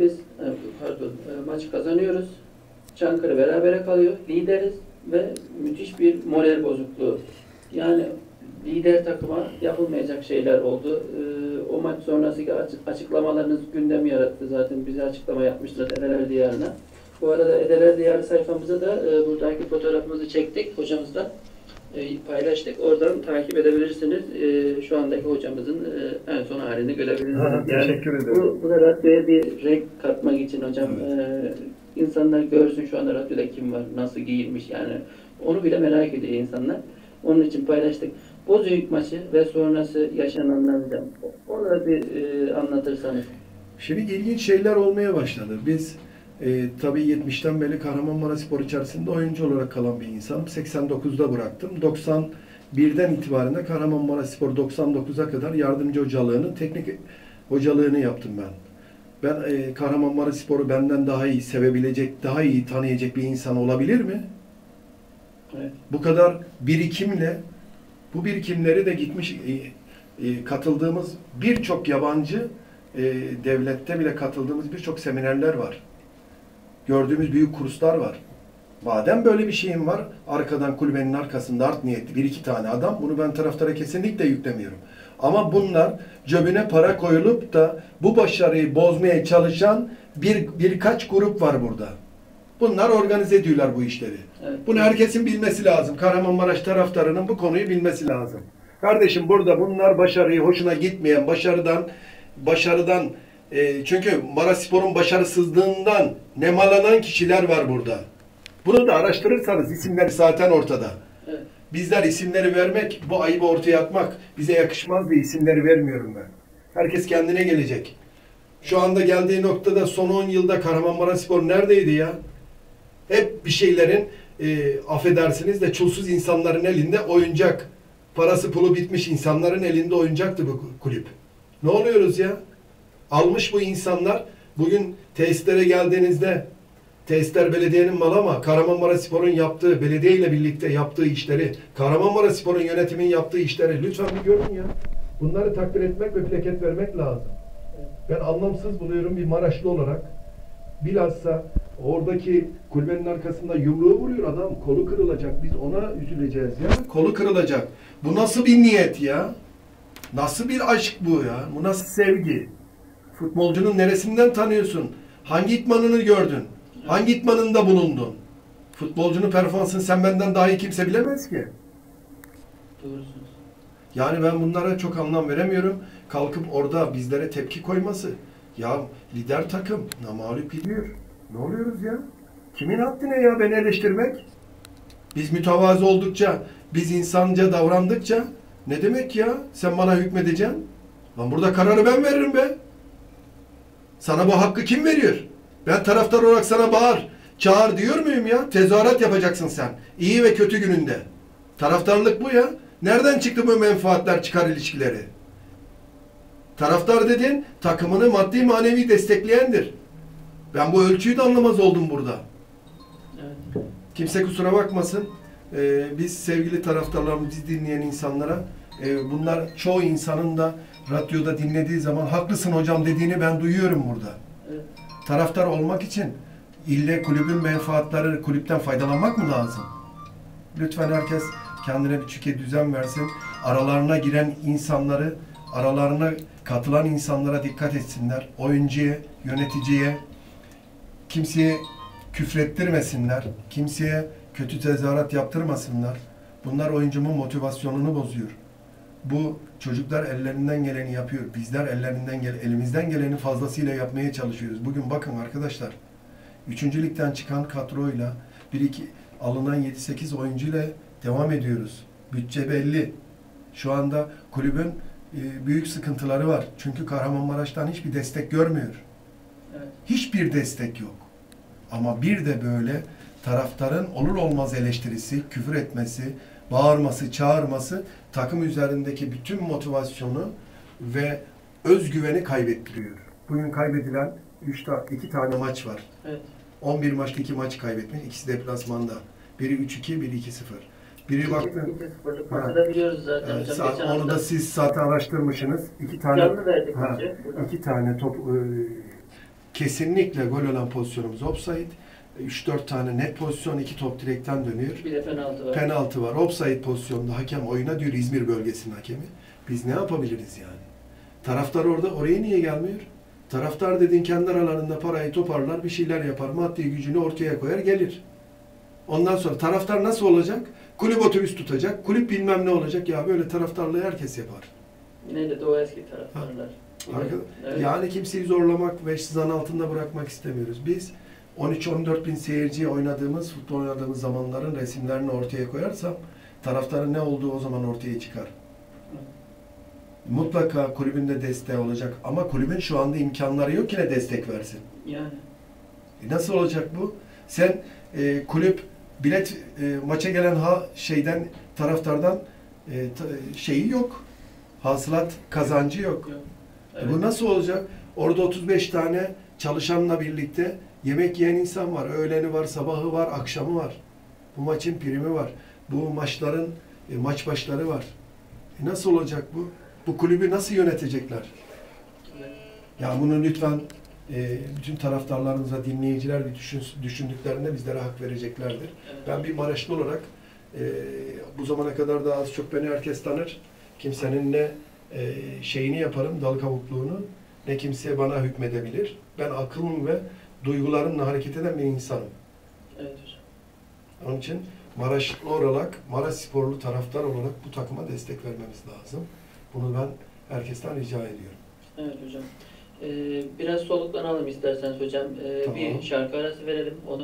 Biz e, pardon e, maçı kazanıyoruz. Çankırı berabere kalıyor. Lideriz ve müthiş bir moral bozukluğu. Yani lider takıma yapılmayacak şeyler oldu. E, o maç sonrası açık, açıklamalarınız gündem yarattı zaten. Bize açıklama yapmışlar Edeler Diyarı'na. Bu arada Edeler Diyarı sayfamıza da buradaki fotoğrafımızı çektik hocamızla. E, paylaştık. Oradan takip edebilirsiniz. E, şu andaki hocamızın e, en son halini görebilirsiniz. Ha, teşekkür ederim. Bu, bu da radyoya bir renk katmak için hocam. E, insanlar görsün şu anda radyoda kim var, nasıl giyinmiş yani. Onu bile merak ediyor insanlar. Onun için paylaştık. Bozüyük maçı ve sonrası yaşananlar hocam. Onu da bir e, anlatırsanız. Şimdi ilginç şeyler olmaya başladı. Biz e, tabii 70'ten beri Kahramanmaraş Spor içerisinde oyuncu olarak kalan bir insanım. 89'da bıraktım. 91'den itibaren de Kahramanmaraş Spor 99'a kadar yardımcı hocalığını, teknik hocalığını yaptım ben. Ben e, Kahramanmaraş Spor'u benden daha iyi sevebilecek, daha iyi tanıyacak bir insan olabilir mi? Evet. Bu kadar birikimle, bu birikimleri de gitmiş e, e, katıldığımız birçok yabancı e, devlette bile katıldığımız birçok seminerler var. Gördüğümüz büyük kurslar var. Madem böyle bir şeyim var, arkadan kulübenin arkasında art niyetli bir iki tane adam, bunu ben taraftara kesinlikle yüklemiyorum. Ama bunlar cebine para koyulup da bu başarıyı bozmaya çalışan bir birkaç grup var burada. Bunlar organize ediyorlar bu işleri. Evet. Bunu herkesin bilmesi lazım. Kahramanmaraş taraftarının bu konuyu bilmesi lazım. Kardeşim burada bunlar başarıyı hoşuna gitmeyen, başarıdan başarıdan e, çünkü Maraspor'un başarısızlığından nemalanan kişiler var burada. Bunu da araştırırsanız isimleri zaten ortada. Evet. Bizler isimleri vermek, bu ayıbı ortaya atmak bize yakışmaz diye isimleri vermiyorum ben. Herkes kendine gelecek. Şu anda geldiği noktada son 10 yılda Kahramanmaraşspor neredeydi ya? Hep bir şeylerin e, affedersiniz de çulsuz insanların elinde oyuncak. Parası pulu bitmiş insanların elinde oyuncaktı bu kulüp. Ne oluyoruz ya? Almış bu insanlar. Bugün tesislere geldiğinizde tesisler belediyenin malı ama Kahramanmaraşspor'un yaptığı, belediye ile birlikte yaptığı işleri, Kahramanmaraşspor'un yönetimin yaptığı işleri lütfen bir görün ya. Bunları takdir etmek ve plaket vermek lazım. Ben anlamsız buluyorum bir Maraşlı olarak. Bilhassa oradaki kulübenin arkasında yumruğu vuruyor adam. Kolu kırılacak. Biz ona üzüleceğiz ya. Kolu kırılacak. Bu nasıl bir niyet ya? Nasıl bir aşk bu ya? Bu nasıl sevgi? Futbolcunun neresinden tanıyorsun? Hangi itmanını gördün? Hangi itmanında bulundun? Futbolcunun performansını sen benden daha iyi kimse bilemez ki. Doğrusunuz. Yani ben bunlara çok anlam veremiyorum. Kalkıp orada bizlere tepki koyması. Ya lider takım namalip gidiyor. Ne oluyoruz ya? Kimin haddine ya beni eleştirmek? Biz mütevazı oldukça, biz insanca davrandıkça ne demek ya? Sen bana hükmedeceksin. Lan burada kararı ben veririm be. Sana bu hakkı kim veriyor? Ben taraftar olarak sana bağır, çağır diyor muyum ya? Tezahürat yapacaksın sen. İyi ve kötü gününde. Taraftarlık bu ya. Nereden çıktı bu menfaatler, çıkar ilişkileri? Taraftar dedin, takımını maddi manevi destekleyendir. Ben bu ölçüyü de anlamaz oldum burada. Evet. Kimse kusura bakmasın. Ee, biz sevgili taraftarlarımızı dinleyen insanlara e, bunlar çoğu insanın da radyoda dinlediği zaman haklısın hocam dediğini ben duyuyorum burada. Evet. Taraftar olmak için ille kulübün menfaatleri kulüpten faydalanmak mı lazım? Lütfen herkes kendine bir çüke düzen versin. Aralarına giren insanları, aralarına katılan insanlara dikkat etsinler. Oyuncuya, yöneticiye, kimseye küfrettirmesinler. Kimseye kötü tezahürat yaptırmasınlar. Bunlar oyuncumun motivasyonunu bozuyor. Bu çocuklar ellerinden geleni yapıyor. Bizler ellerinden gel elimizden geleni fazlasıyla yapmaya çalışıyoruz. Bugün bakın arkadaşlar. Üçüncü ligden çıkan kadroyla bir iki alınan 7-8 oyuncu ile devam ediyoruz. Bütçe belli. Şu anda kulübün e, büyük sıkıntıları var. Çünkü Kahramanmaraş'tan hiçbir destek görmüyor. Evet. Hiçbir destek yok. Ama bir de böyle taraftarın olur olmaz eleştirisi, küfür etmesi, bağırması, çağırması takım üzerindeki bütün motivasyonu ve özgüveni kaybettiriyor. Bugün kaybedilen 3 ta 2 tane maç var. Evet. 11 maçta 2 maç kaybetmiş. İkisi deplasmanda. Biri 3-2, biri 2-0. Biri baktın. 2-0'lık Ha. maçı da biliyoruz zaten Evet, hocam. sa- Geçen onu da siz zaten araştırmışsınız. İki tane canlı verdik Ha, maçı. iki tane top e, kesinlikle gol olan pozisyonumuz offside. 3-4 tane net pozisyon, 2 top direkten dönüyor. Bir de penaltı var. Penaltı var. Offside pozisyonda hakem oyuna diyor İzmir bölgesinin hakemi. Biz ne yapabiliriz yani? Taraftar orada oraya niye gelmiyor? Taraftar dediğin kendi aralarında parayı toparlar, bir şeyler yapar, maddi gücünü ortaya koyar, gelir. Ondan sonra taraftar nasıl olacak? Kulüp otobüs tutacak, kulüp bilmem ne olacak. Ya böyle taraftarlığı herkes yapar. Yine de o eski taraftarlar. Arkadaş- Evet. Yani kimseyi zorlamak ve zan altında bırakmak istemiyoruz. Biz 13-14 bin seyirciye oynadığımız, futbol oynadığımız zamanların resimlerini ortaya koyarsam taraftarın ne olduğu o zaman ortaya çıkar. Mutlaka kulübün de desteği olacak ama kulübün şu anda imkanları yok yine destek versin. Yani. E nasıl olacak bu? Sen e, kulüp bilet e, maça gelen ha şeyden taraftardan e, ta- şeyi yok. Hasılat kazancı yok. Yok. E Bu nasıl olacak? Orada 35 tane çalışanla birlikte yemek yiyen insan var. Öğleni var, sabahı var, akşamı var. Bu maçın primi var. Bu maçların e, maç başları var. E nasıl olacak bu? Bu kulübü nasıl yönetecekler? Ya bunu lütfen e, bütün taraftarlarımıza, dinleyiciler bir düşün, düşündüklerinde bizlere hak vereceklerdir. Ben bir Maraşlı olarak e, bu zamana kadar da az çok beni herkes tanır. Kimsenin ne e, şeyini yaparım, dal kabukluğunu, ne kimse bana hükmedebilir. Ben akılım ve duygularımla hareket eden bir insanım. Evet hocam. Onun için Maraşlı olarak, Maraş sporlu taraftar olarak bu takıma destek vermemiz lazım. Bunu ben herkesten rica ediyorum. Evet hocam. Ee, biraz soluklanalım isterseniz hocam. Ee, Tamam. Bir şarkı arası verelim. Onu